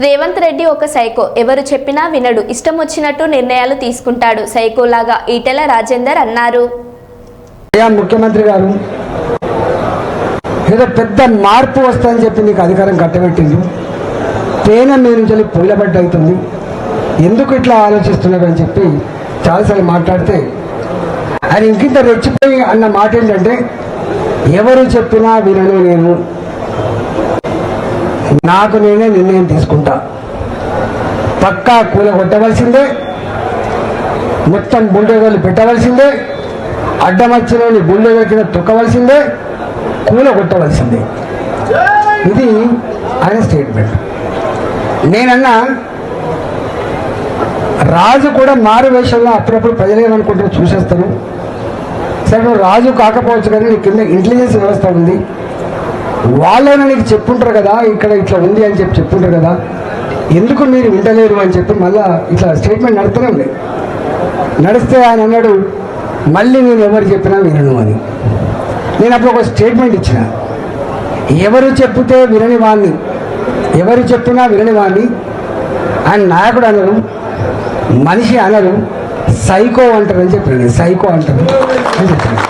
రేవంత్ రెడ్డి ఒక సైకో. ఎవరు చెప్పినా వినడు. ఇష్టం వచ్చినట్టు నిర్ణయాలు తీసుకుంటాడు. సైకోలాగా ఈటెల రాజేందర్ అన్నారు. ముఖ్యమంత్రి గారు ఏదో పెద్ద మార్పు వస్తుందని చెప్పి నీకు అధికారం కట్టబెట్టింది తేనె మీ నుంచి పొయ్యిలబడ్డ అవుతుంది. ఎందుకు ఇట్లా ఆలోచిస్తున్నారు అని చెప్పి చాలాసార్లు మాట్లాడితే ఆయన ఇంకింత రెచ్చిపోయి అన్న మాట ఏంటంటే ఎవరు చెప్పినా వినను నేను. నాకు నేనే నిర్ణయం తీసుకుంటా. పక్కా కూల కొట్టవలసిందే మొత్తం బుల్డోజర్లు పెట్టవలసిందే అడ్డమచ్చిన బుల్డోజర్ కింద తొక్కవలసిందే కూల కొట్టవలసిందే. ఇది ఆయన స్టేట్మెంట్. నేనన్నా రాజు కూడా మారు వేషంలో అప్పుడప్పుడు ప్రజలు చూసేస్తాను చూసేస్తారు. సరే రాజు కాకపోవచ్చు కానీ కింద ఇంటెలిజెన్స్ వ్యవస్థ ఉంది. వాళ్ళైనా నీకు చెప్పుంటారు కదా ఇక్కడ ఇట్లా ఉంది అని చెప్పి చెప్పుంటారు కదా ఎందుకు మీరు వింటలేరు అని చెప్పి మళ్ళా ఇట్లా స్టేట్మెంట్ నడుస్తూనే ఉంది నడిస్తే ఆయన అన్నాడు మళ్ళీ నేను ఎవరు చెప్పినా వినను అని. నేను అప్పుడు ఒక స్టేట్మెంట్ ఇచ్చిన. ఎవరు చెప్తే వినని వాణ్ణి? ఎవరు చెప్పినా వినని వాణ్ణి? ఆయన నాయకుడు అనరు మనిషి అనరు సైకో అంటారు అని చెప్పాను సైకో అంటారు అని చెప్పాను.